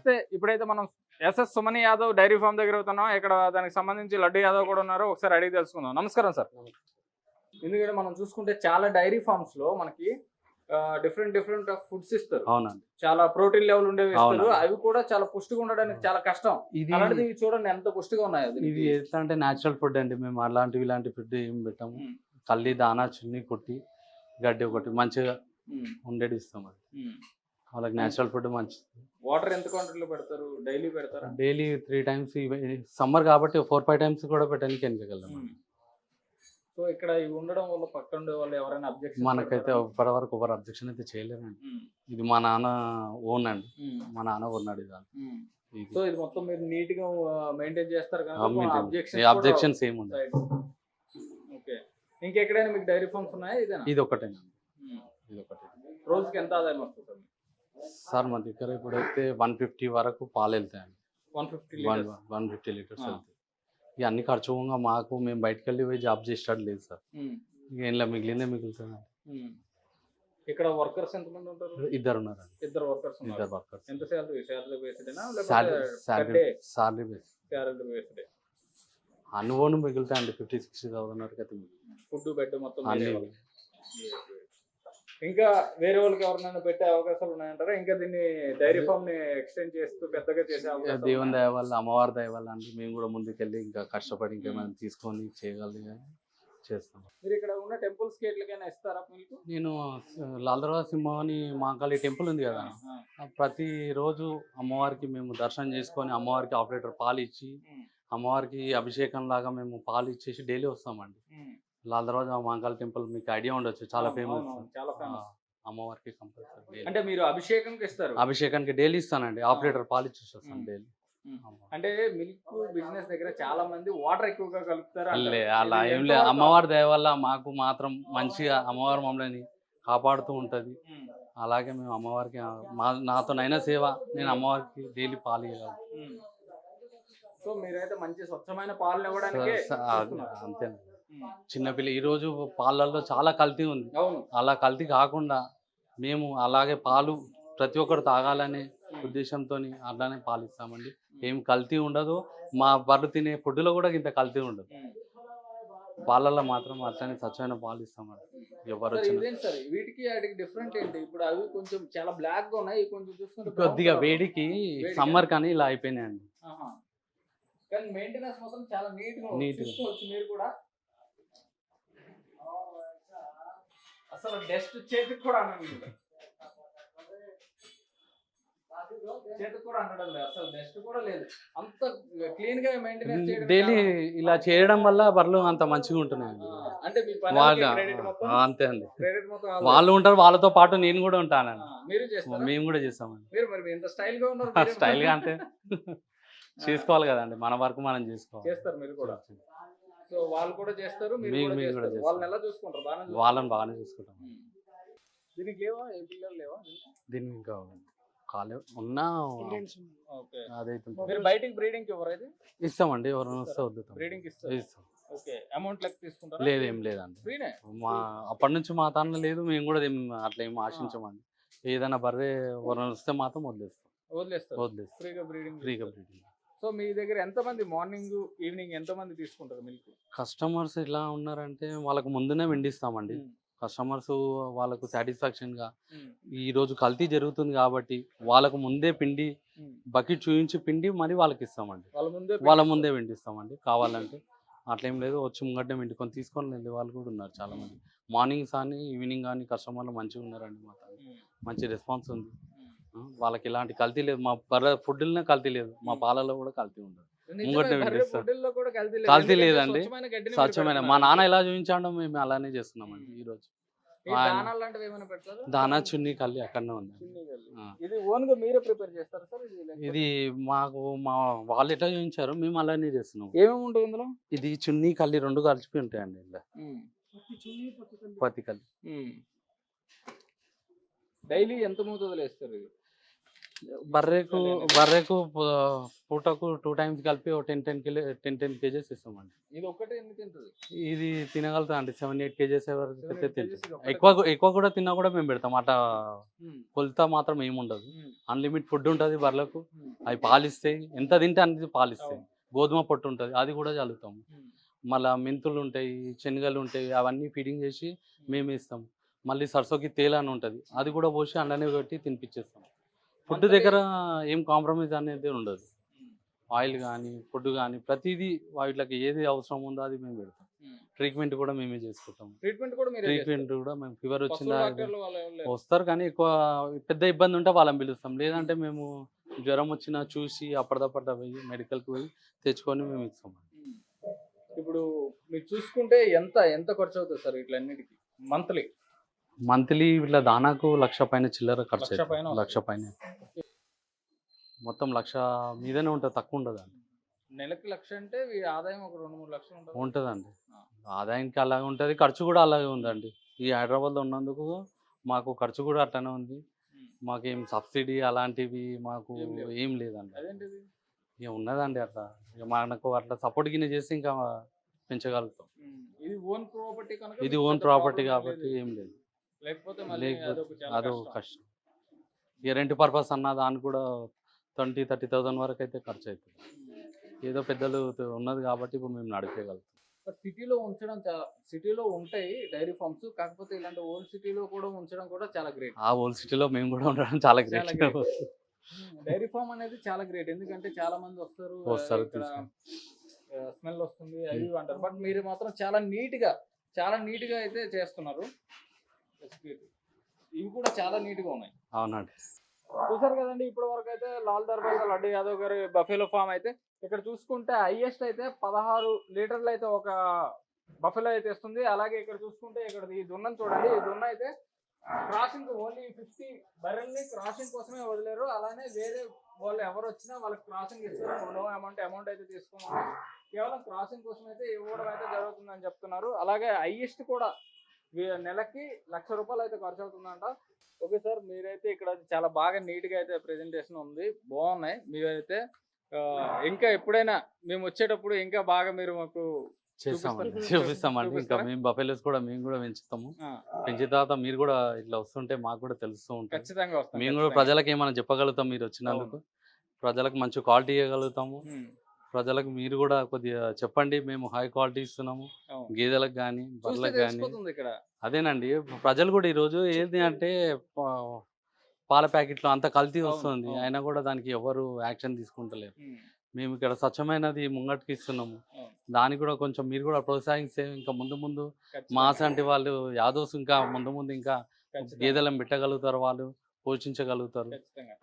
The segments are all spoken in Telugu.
నమస్తే ఇప్పుడైతే మనం SS Sumani Yadav dairy farm దగ్గర అవుతున్నాం. ఇక్కడ దానికి సంబంధించి లడ్డు యాదవ్ కూడా ఉన్నారు. ఒకసారి అడిగి తెలుసుకుందాం. నమస్కారం సార్. ఎందుకంటే మనం చూసుకుంటే చాలా డైరీ ఫార్మ్స్లో మనకి డిఫరెంట్ డిఫరెంట్ ఫుడ్స్ ఇస్తారు. అవునండి. చాలా ప్రోటీన్ లెవెల్ ఉండేవి ఇస్తారు. అవి కూడా చాలా పుష్టిగా ఉండడానికి చాలా కష్టం. ఇది అలాంటిది ఇవి చూడండి ఎంత పుష్టిగా ఉన్నాయో ఇది. ఎట్లా అంటే న్యాచురల్ ఫుడ్ అండి. మేము అలాంటివి ఇలాంటి ఫుడ్ ఏం పెట్టాము. కల్లి దానా చున్ని కొట్టి గడ్డి ఒకటి మంచిగా ఉండేది ఇస్తాం అది. వాళ్ళకి న్యాచురల్ ఫుడ్ మంచిది. వాటర్ ఎంత క్వాంటిటీలో పెడతారు? డైలీ పెడతారా? డైలీ త్రీ టైమ్స్ సమ్మర్ కాబట్టి ఫోర్ ఫైవ్ టైమ్స్ కూడా పెట్టడానికి వెనకగలం సో ఇక్కడ ఇవి ఉండడం వల్ల పక్కన ఉండే వాళ్ళు ఎవరైనా అబ్జెక్షన్ మనకైతే ఇప్పటి వరకు ఎవరు అబ్జెక్షన్ అయితే చేయలేరండి. ఇది మా నాన్న ఓన్ అండి. మా నాన్న కొన్నాడు ఇది. సో ఇది మొత్తం మీరు నీట్గా మెయింటైన్ చేస్తారు maintain. ఏ అబ్జెక్షన్ అబ్జెక్షన్స్ ఏమి ఉండదు ఓకే ఇంకెక్కడైనా మీకు డైరీ ఫార్మ్స్ ఉన్నాయా ఇదేనా? ఇది ఒకటేనండి. ఉమ్. ఇది ఒకటే. రోజుకి ఎంత ఆదాయం వస్తుంది? సార్ మా దగ్గర ఇప్పుడైతే వన్ ఫిఫ్టీ వరకు పాలు వెళ్తాయండి. One fifty one one fifty litres. వెళ్తాయి. ఇక అన్ని ఖర్చు పోగా మాకు మేము బయటకు వెళ్ళి పోయి జాబ్ చేసేటట్టు లేదు సార్. ఇక ఇలా మిగిలిందే మిగులుతుంది. ఇక్కడ వర్కర్స్ ఎంతమంది ఉంటారు? ఇద్దరు ఉన్నారు ఇద్దరు వర్కర్స్ ఇద్దరు వర్కర్స్ ఎంత శాలరీ శాలరీ బేస్డ్ అనుభవం మిగులుతాయండి ఫిఫ్టీ సిక్స్టీ థౌసండ్ వరకు అయితే. ఫుడ్ బెడ్ మొత్తం. ఇంకా వేరే వాళ్ళకి ఎవరినైనా పెట్టే అవకాశాలు ఉన్నాయంటారా? ఇంకా దీన్ని డైరీ ఫామ్ని ఎక్స్టెండ్ చేస్తూ పెద్దగా చేసే దేవుని? దయ వల్ల అమ్మవారి దయ వల్ల అంటే మేము కూడా ముందుకెళ్ళి ఇంకా కష్టపడి ఇంకేమైనా తీసుకొని చేయగలిగి చేస్తాం. మీరు ఇక్కడ ఉన్న టెంపుల్స్కి ఎట్లకైనా ఇస్తారా మీకు? నేను లాల్దర్వా సింహ అని మాకాళి టెంపుల్ ఉంది కదా. ప్రతి రోజు అమ్మవారికి మేము దర్శనం చేసుకొని అమ్మవారికి ఆపరేటర్ పాలు ఇచ్చి అమ్మవారికి అభిషేకం లాగా మేము పాలు ఇచ్చేసి డైలీ వస్తామండి. లాల్ దర్వాజా మాంకాల్ టెంపుల్ మీకు ఐడియా ఉండొచ్చు. చాలా ఫేమస్ చాలా ఫేమస్ అమ్మవారికి కంపల్సరీ అంటే మీరు అభిషేకంకి ఇస్తారు. అభిషేకానికి డైలీ ఇస్తానండి. ఆపరేటర్ పాలు ఇచ్చేసి వస్తాను. డైలీ. అంటే మిల్క్ బిజినెస్ దగ్గర చాలా మంది వాటర్ ఎక్కువగా కలుపుతారు అలా ఏం లేదు అమ్మవారి దయ వల్ల మాకు మాత్రం మంచిగా అమ్మవారు మమ్మల్ని కాపాడుతూ ఉంటది. అలాగే మేము అమ్మవారికి మా నాతోనైనా సేవ నేను అమ్మవారికి డైలీ పాలు ఇవ్వగలను ఉమ్. సో మీరైతే మంచి స్వచ్ఛమైన పాలను ఇవ్వడానికి స- స- అంతే చిన్నపిల్ల ఈ రోజు పాలల్లో చాలా కల్తీ ఉంది. అలా కల్తీ కాకుండా మేము అలాగే పాలు ప్రతి ఒక్కరు తాగాలనే ఉద్దేశంతో అలానే పాలు ఇస్తామండి ఏం కల్తీ ఉండదు. మా బర్రెలు తినే ఫుడ్లో కూడా ఇంత కల్తీ ఉండదు. పాలల్లో మాత్రం అట్లనే స్వచ్ఛమైన పాలు ఇస్తామండి. ఎవరు సార్, వచ్చిన ఇదేంటి సార్? వీటికి వాటికి డిఫరెంట్ ఏంటి? ఇప్పుడు అవి కొంచెం చాలా బ్లాక్గా ఉన్నాయి. కొంచెం చూసుకుంటే కొద్దిగా. వేడికి? సమ్మర్ కానీ ఇలా అయిపోయినాయండి. కానీ మెయింటెనెన్స్ మాత్రం చాలా నీట్గా మీరు కూడా. అసలు డస్ట్ చేతికి కూడా అనడం చేతికి కూడా అనడం లేదు. అసలు డస్ట్ కూడా లేదు. అంత క్లీన్గా మెయింటెనెన్స్ చేయడం డైలీ ఇలా చేయడం వల్ల బర్రెలు అంత మంచిగా ఉంటున్నాయండి ఆ, అంటే మీ వాళ్ళ క్రెడిట్ మొత్తం ఆ, అంతే అండి. క్రెడిట్ మొత్తం వాళ్ళదే. వాళ్ళు ఉంటారు వాళ్ళతో పాటు నేను కూడా ఉంటానండి. ఆ, మీరు చేస్తారా? మేము కూడా చేస్తామండి. మీరు మరి ఇంత స్టైల్గా ఉన్నారు మీరు- స్టైల్ గా అంటే చేసుకోవాలి కదండి. మన వరకు మనం చేసుకోవాలి. చేస్తారు మీరు కూడా. సో వాళ్ళు కూడా చేస్తారు మీరు కూడా. వాళ్ళని ఎలా చూసుకుంటారు? బాగా వాళ్ళని బాగానే చూసుకుంటాం. దీనికి లేవా? ఏ పిల్లలు లేవా దీన్ని ఇంకా కాలే ఉన్నా ఓకే. అదైతే మీరు బయటికి బ్రీడింగ్కి ఇవ్వరు ఇది? ఇస్తామండి ఎవరైనా వస్తే వద్దుతాం బ్రీడింగ్ ఇస్తారు? ఇస్తాం. ఓకే. అమౌంట్ లెక్క తీసుకుంటారా? లేదు ఏం లేదండి. ఫ్రీనే మా అప్పటి నుంచి మా తాను లేదు మేము కూడా ఏం అట్లా ఏం ఆశించమండి. ఏదైనా బర్రె ఎవరైనా వస్తే మాత్రం వదిలేస్తాం. వదిలేస్తారు. వదిలేస్తాం. ఫ్రీగా బ్రీడింగ్ ఫ్రీగా బ్రీడింగ్ సో మీ దగ్గర ఎంత మంది మార్నింగ్ ఈవినింగ్ ఎంత మంది తీసుకుంటారు మిల్క్ కస్టమర్స్ ఎలా ఉన్నారంటే వాళ్ళకు ముందునే వెండిస్తామండి. కస్టమర్స్ వాళ్ళకు సాటిస్ఫాక్షన్గా ఈ రోజు కల్తీ జరుగుతుంది కాబట్టి వాళ్ళకు ముందే పిండి బకెట్ చూపించి పిండి మరి వాళ్ళకి ఇస్తామండి. వాళ్ళ ముందే వెండిస్తామండి. కావాలంటే అట్లేం లేదు. వచ్చి ముంగట్నే వెండుకొని తీసుకొని వెళ్ళే వాళ్ళు కూడా ఉన్నారు చాలా మంది మార్నింగ్ కానీ ఈవినింగ్ కానీ కస్టమర్లు మంచిగా ఉన్నారండి మా దగ్గర. ఉమ్, మంచి రెస్పాన్స్ ఉంది. వాళ్ళకి ఎలాంటి కల్తీ లేదు. మా బర్రె ఫుడ్లోనే కల్తీ లేదు. మా పాలలో కూడా కల్తీ ఉండదు. కల్తీ లేదండి. స్వచ్ఛమైన మా. నాన్న ఎలా చూపించాడో మేము అలానే చేస్తున్నామండి ఈ రోజు దానా చున్నీ కల్లి అక్కడనే ఉంది. ఇది మాకు మా వాళ్ళు ఎట్లా చూపించారో మేము అలానే చేస్తున్నాం. ఏమేమి ఉంటుంది ఇందులో ఇది చున్నీ కల్లి రెండు కలిపి ఉంటాయండి ఇలా పత్తి కల్లి. డైలీ ఎంత మోతాదులో వేస్తారు ఇది? బర్రెకు బర్రెకు పూటకు టూ టైమ్స్ కలిపి ఒక ten ten kilo ten ten KGs ఇస్తామండి. ఇది ఎన్ని తింటుంది? ఇది తినగలుగుతా అండి సెవెన్ ఎయిట్ కేజెస్ ఎక్కువ ఎక్కువ కూడా తిన్నా కూడా మేము పెడతాం. ఉమ్, కొలత మాత్రం ఏముండదు. అన్లిమిట్ ఫుడ్ ఉంటుంది బర్రెలకు అవి పాలిస్తాయి ఎంత తింటే అంత పాలిస్తాయి. గోధుమ పొట్టు ఉంటుంది. అది కూడా చల్లుతాం. మళ్ళీ మెంతులు ఉంటాయి శనగలు ఉంటాయి అవన్నీ ఫీడింగ్ చేసి మేము ఇస్తాం మళ్ళీ సరసోకి తేల్ అని ఉంటుంది. అది కూడా పోసి అండనే పెట్టి తినిపించేస్తాం ఫుడ్ దగ్గర ఏం కాంప్రమైజ్ అనేది ఉండదు. ఆయిల్ కానీ ఫుడ్ కానీ ప్రతిదీ వాటికి ఏది అవసరం ఉందో అది మేము పెడతాం. ట్రీట్మెంట్ కూడా మేమే చేసుకుంటాం. ట్రీట్మెంట్ కూడా ట్రీట్మెంట్ కూడా మేము ఫీవర్ వచ్చిందా. వస్తారు కానీ ఎక్కువ పెద్ద ఇబ్బంది ఉంటే వాళ్ళని పిలుస్తాం. లేదంటే మేము జ్వరం వచ్చినా చూసి అప్పటిదప్పటి పోయి మెడికల్కి పోయి తెచ్చుకొని మేము ఇస్తాం. ఇప్పుడు మీరు చూసుకుంటే ఎంత ఎంత ఖర్చు అవుతుంది సార్ ఇట్లన్నిటికి? మంత్లీ? మంత్లీ ఇట్లా దానాకు లక్ష పైన చిల్లర ఖర్చు లక్ష పైన అవుతుంది. లక్ష పైన మొత్తం లక్ష మీదనే ఉంటుంది తక్కువ ఉండదండి నెలకి లక్ష అంటే ఆదాయం ఒక రెండు మూడు లక్షలు ఉంటుంది ఉంటుందండి. ఆదాయానికి అలాగే ఉంటుంది ఖర్చు కూడా అలాగే ఉందండి ఈ హైదరాబాద్లో ఉన్నందుకు మాకు ఖర్చు కూడా అట్లనే ఉంది ఉమ్. మాకేం సబ్సిడీ అలాంటివి మాకు ఏం లేవు. ఏం లేదండి అదేంటిది ఇక ఉన్నదండి అట్లా ఇక మనకు అట్లా సపోర్ట్ కింద చేసి ఇంకా పెంచగలుగుతాం ఉమ్. ఇది ఓన్ ప్రాపర్టీ కనుక ఇది మీకు ఓన్ పెద్ద ప్రాపర్టీ problem కాబట్టి. ఏం లేదు లేకపోతే అదో కష్టం. ఇక రెంట్ పర్పస్ అన్న దానికి కూడా ట్వంటీ థర్టీ థౌసండ్ వరకు అయితే ఖర్చు అవుతుంది. ఏదో పెద్దలు ఉన్నది కాబట్టి ఇప్పుడు మేము నడిపేయగలుగుతాం సిటీలో ఉంచడం చాలా సిటీలో ఉంటాయి డైరీ ఫార్మ్స్ కాకపోతే ఇలాంటి ఓల్డ్ సిటీలో కూడా ఉంచడం కూడా చాలా గ్రేట్ ఆ ఓల్డ్ సిటీలో మేము కూడా ఉండడం చాలా గ్రేట్. డైరీ ఫార్మ్ అనేది చాలా గ్రేట్ ఎందుకంటే చాలా మంది వస్తారు వస్తారు. స్మెల్ వస్తుంది అవి అంటారు బట్ మీరు మాత్రం చాలా నీట్గా చాలా నీట్గా అయితే చేస్తున్నారు. ఇవి కూడా చాలా నీట్గా ఉన్నాయి. అవునండి. చూసారు కదండి ఇప్పటి వరకు అయితే లాల్ దర్బార్ లడ్డు యాదవ్ గారి బఫెలో ఫామ్ అయితే ఇక్కడ చూసుకుంటే హైయెస్ట్ అయితే పదహారు లీటర్లు అయితే ఒక బఫెలో అయితే ఇస్తుంది అలాగే ఇక్కడ చూసుకుంటే ఇక్కడ ఈ దున్నను చూడండి ఈ దున్న అయితే క్రాసింగ్ ఓన్లీ ఫిఫ్టీ బర్రెల్ని క్రాసింగ్ కోసమే వదిలేరు. అలానే వేరే వాళ్ళు ఎవరు వచ్చినా వాళ్ళకి క్రాసింగ్ ఇస్తారు. నో అమౌంట్ అమౌంట్ అయితే తీసుకోమని కేవలం క్రాసింగ్ కోసం అయితే ఇవ్వడం అయితే జరుగుతుందని చెప్తున్నారు. అలాగే హైయెస్ట్ కూడా నెలకి లక్ష రూపాయలు అయితే ఖర్చు అవుతుందంట. ఓకే సార్ మీరైతే ఇక్కడ చాలా బాగా నీట్గా అయితే ప్రెజెంటేషన్ ఉంది. బాగున్నాయి. మీరైతే ఇంకా ఎప్పుడైనా మేము వచ్చేటప్పుడు ఇంకా బాగా మీరు మాకు చేస్తామండి? చూపిస్తామండి. ఇంకా? మేము బఫెలోస్ కూడా మేము కూడా పెంచుతాము. పెంచిన తర్వాత మీరు కూడా ఇట్లా వస్తుంటే మాకు కూడా తెలుస్తూ ఉంటుంది. ఖచ్చితంగా మేము కూడా. ప్రజలకు ఏమైనా చెప్పగలుగుతాం మీరు వచ్చినందుకు. ప్రజలకు మంచి క్వాలిటీ ఇవ్వగలుగుతాము. ప్రజలకు మీరు కూడా కొద్దిగా చెప్పండి. మేము హై క్వాలిటీ ఇస్తున్నాము. గేదెలకు కానీ బర్రెలకు కానీ ఇక్కడ. అదేనండి. ప్రజలు కూడా ఈరోజు ఏంటి అంటే పాల ప్యాకెట్లో అంత కల్తీ వస్తుంది. అయినా కూడా దానికి ఎవరు యాక్షన్ తీసుకుంటలేరు. మేము ఇక్కడ స్వచ్ఛమైనది ముంగటికి ఇస్తున్నాము. దానికి కూడా కొంచెం మీరు కూడా ప్రోత్సహిస్తే ఇంకా ముందు ముందు మాస్ అంటే వాళ్ళు యాదవ్స్ ఇంకా ముందు ముందు ఇంకా గేదెలను పెట్టగలుగుతారు వాళ్ళు. పోషించగలుగుతారు.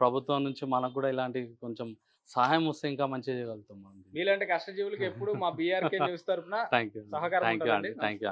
ప్రభుత్వం నుంచి మనకు కూడా ఇలాంటి కొంచెం సహాయం వస్తే ఇంకా మంచిగా చేయగలుగుతాం మీలాంటి కష్టజీవులకి ఎప్పుడు మా బీఆర్కే న్యూస్ తరఫున థ్యాంక్ యూ థ్యాంక్ యూ అండి. Thank you.